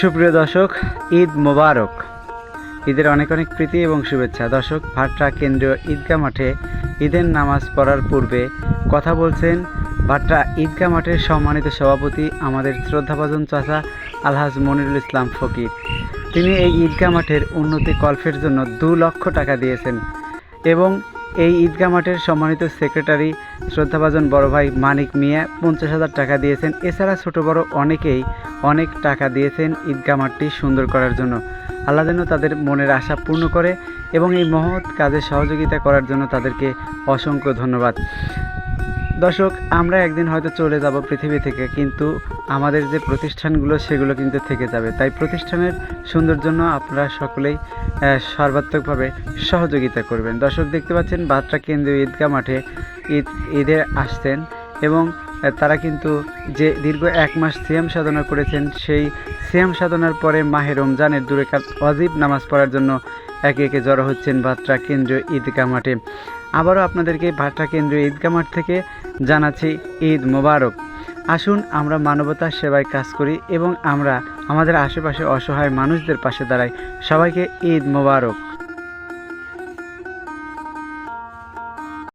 সুপ্রিয় দর্শক, ঈদ মোবারক। ঈদের অনেক অনেক প্রীতি এবং শুভেচ্ছা। দর্শক ভাট্টা কেন্দ্রীয় ঈদগাহ মাঠে ঈদের নামাজ পড়ার পূর্বে কথা বলছেন ভাট্টা ঈদগাহ মাঠের সম্মানিত সভাপতি, আমাদের শ্রদ্ধাভাজন চাচা আলহাজ মনিরুল ইসলাম ফকির। তিনি এই ঈদগাহ মাঠের উন্নতি কল্পের জন্য দু লক্ষ টাকা দিয়েছেন এবং এই ঈদগাহ মাঠের সম্মানিত সেক্রেটারি শ্রদ্ধাভাজন বড় ভাই মানিক মিয়া পঞ্চাশ হাজার টাকা দিয়েছেন। এছাড়া ছোট বড় অনেকেই অনেক টাকা দিয়েছেন ঈদগাহ মাঠটি সুন্দর করার জন্য। আল্লাহ যেন তাদের মনের আশা পূর্ণ করে এবং এই মহৎ কাজে সহযোগিতা করার জন্য তাদেরকে অসংখ্য ধন্যবাদ। দর্শক, আমরা একদিন হয়তো চলে যাব পৃথিবী থেকে, কিন্তু আমাদের যে প্রতিষ্ঠানগুলো, সেগুলো কিন্তু থেকে যাবে। তাই প্রতিষ্ঠানের সুন্দর জন্য আপনারা সকলেই সর্বাত্মকভাবে সহযোগিতা করবেন। দর্শক, দেখতে পাচ্ছেন বাত্রা কেন্দ্রীয় ঈদগাহ মাঠে ঈদ, ঈদে আসতেন এবং তারা কিন্তু যে দীর্ঘ এক মাস সিয়াম সাধনা করেছেন, সেই সিয়াম সাধনার পরে মাহে রমজানের দূরে অজিব নামাজ পড়ার জন্য একে একে জড়ো হচ্ছেন ভাট্রা কেন্দ্রীয় ঈদগাহ মাঠে। আবারও আপনাদেরকে ভাটা কেন্দ্রীয় ঈদগা মাঠ থেকে জানাচ্ছি ঈদ মোবারক। আসুন আমরা মানবতার সেবায় কাজ করি এবং আমরা আমাদের আশেপাশে অসহায় মানুষদের পাশে দাঁড়াই। সবাইকে ঈদ মোবারক।